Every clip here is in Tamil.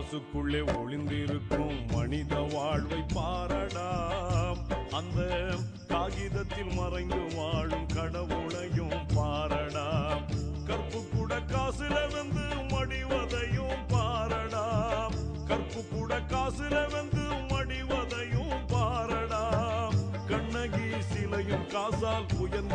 காசுக்குள்ளே ஒளிந்திருக்கும் மனித வாழ்வை பாரடா அந்த காகிதத்தில் மறைந்து வாழும் கடவுளையும் பாரடா கற்பு கூட காசுல வந்து மடிவதையும் பாரடா கற்பு கூட காசுல வந்து மடிவதையும் பாரடா கண்ணகி சிலையும் காசால் புயல்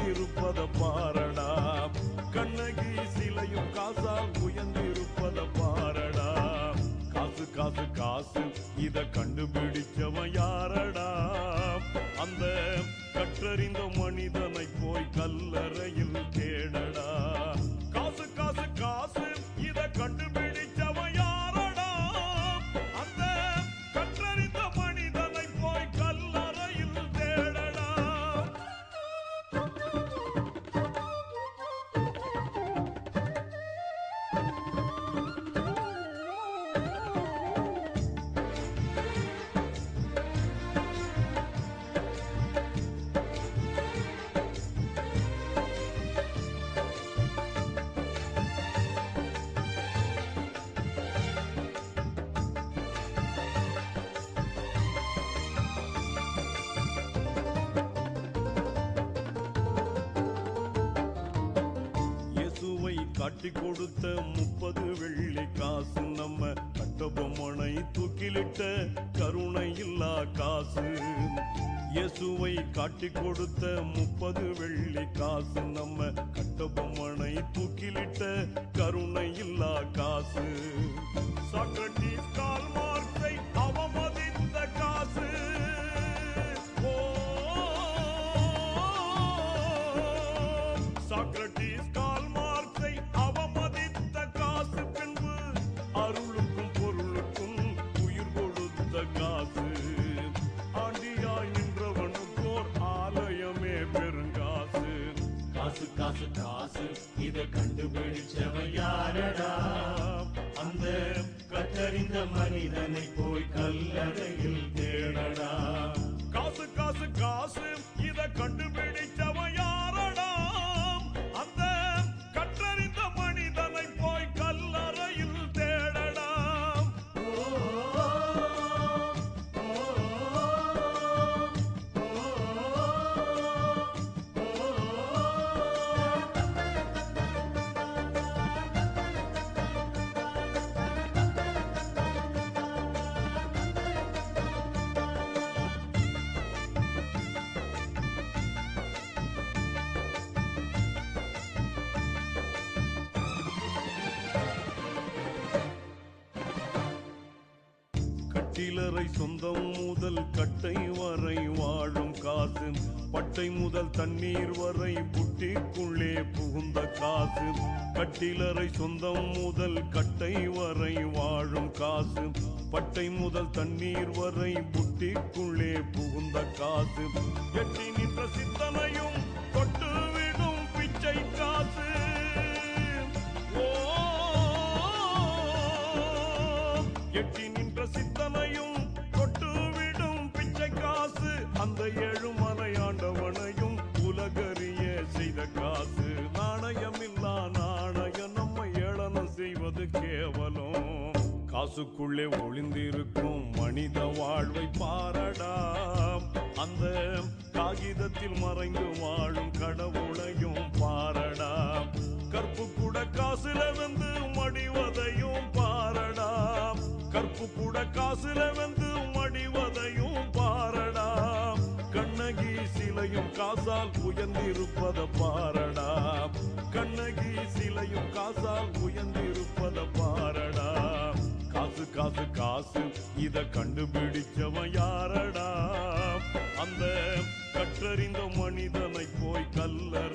காசு காசு இத கண்டுபிடிச்சவன் யாரடா? அந்த கற்றறிந்த மனிதனை போய் கல்லறையில் தேடடா. இயேசுவை கொடுத்த முப்பது வெள்ளி காசு நம்ம கட்டபொம்மனை தூக்கிலிட்ட கருணை இல்லா காசு. இயேசுவை காட்டி கொடுத்த முப்பது வெள்ளி காசு நம்ம கட்டபொம்மனை தூக்கிலிட்ட கருணை இல்லா காசு. சாக்ரட்டிஸ் கால் மார்க்கை காசு காசு காசு. இத கண்டுபிடிச்சவன் யாரடா? அந்த கற்றறிந்த மனிதனை போய் கல்லறையில் தேட சிலரை சொந்தம் முதல் கட்டை வரை வாழும் காசு. பட்டை முதல் தண்ணீர் வரை புட்டிக்குள்ளே புகுந்த காசு. கட்டிலரை சொந்தம் முதல் கட்டை வரை வாழும் காசு. பட்டை முதல் தண்ணீர் வரை புட்டிக்குள்ளே புகுந்த காசு. எட்டி நின்ற சித்தனையும் தொட்டு பிச்சை காசு. எட்டி காசு நாணயம் இல்லா நாணயம். நம்ம ஏளனம் செய்வது கேவலம். காசுக்குள்ளே ஒளிந்திருக்கும் மனித வாழ்வை பாரடா அந்த காகிதத்தில் மறைந்து வாழும் கடவுளையும் பாரடா கற்பு கூட காசுல வந்து மடிவதையும் பாரடா கற்பு கூட காசுல வந்து காசால் உயர்ந்திருப்பத பாரடா கண்ணகி சிலையும் காசால் உயர்ந்திருப்பத பாரடா காசு காசு காசு இத கண்டுபிடிச்சவன் யாரடா? அந்த கற்றறிந்த மனிதனை போய் கல்லற